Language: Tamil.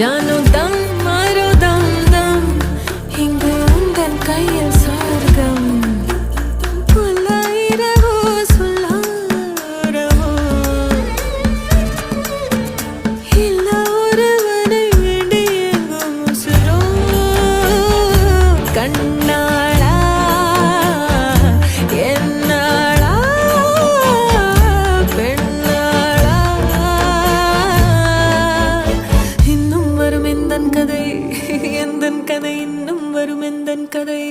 ya no tan எந்தன் கதை இன்னும் வரும் எந்தன் கதை?